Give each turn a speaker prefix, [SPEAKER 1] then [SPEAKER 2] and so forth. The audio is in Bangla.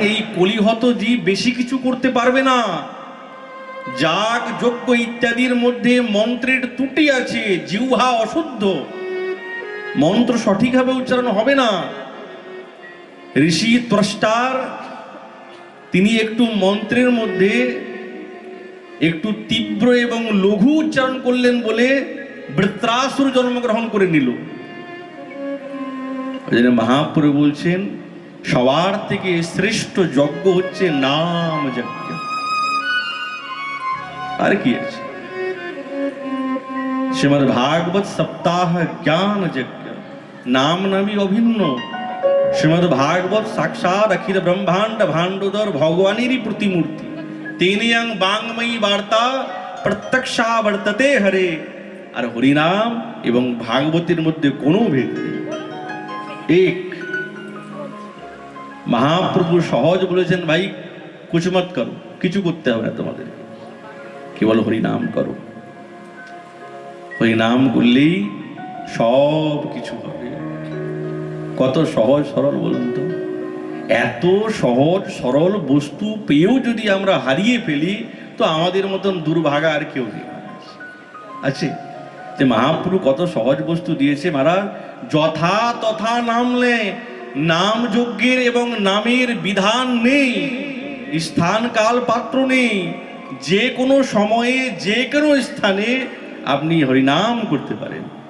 [SPEAKER 1] এই কলিহত জীব বেশি কিছু করতে পারবে না? যাগ, যজ্ঞ ইত্যাদির মধ্যে মন্ত্রের ত্রুটি আছে, জিহ্বা অশুদ্ধ। মন্ত্র সঠিকভাবে উচ্চারণ হবে না। ঋষি ত্রষ্টার, তিনি একটু মন্ত্রের মধ্যে একটু তীব্র এবং লঘু উচ্চারণ করলেন বলে বৃত্রাসুর জন্মগ্রহণ করে নিল। ওই জন্য মহাপুরু বলছেন সবার থেকে শ্রেষ্ঠ যজ্ঞ হচ্ছে নাম যজ্ঞ। আর কি আছে? শ্রীমদ ভাগবত সপ্তাহ জ্ঞান যজ্ঞ। নাম নামই অভিন্ন। শ্রীমদ ভাগবত সাক্ষাৎ অখিল ব্রহ্মাণ্ড ভাণ্ডোদর ভগবানেরই প্রতিমূর্তি। তেনিয়াং বাংময়ী বার্তা প্রত্যক্ষা বর্ততে হরে। আর হরিনাম এবং ভাগবতের মধ্যে কোনো ভেদ নেই। এক মহাপ্রভু সহজ বলেছেন, ভাই কুচমত করো, কিছু করতে হবে না তোমাদের। কেবল হরিনাম করো। হরিনাম করলেই সব কিছু হবে। কত সহজ সরল বলুন তো। এত সহজ সরল বস্তু পেয়েও যদি আমরা হারিয়ে ফেলি, তো আমাদের মতন দুর্ভাগা আর কেউ নেই। আছে? যে মহাপ্রভু কত সহজ বস্তু দিয়েছে, মারা, যথা তথা নামলে নাম যজ্ঞের এবং নামের বিধান নেই স্থান কাল পাত্র নেই। যে কোনো সময়ে, যে কোনো স্থানে আপনি হরিনাম করতে পারেন।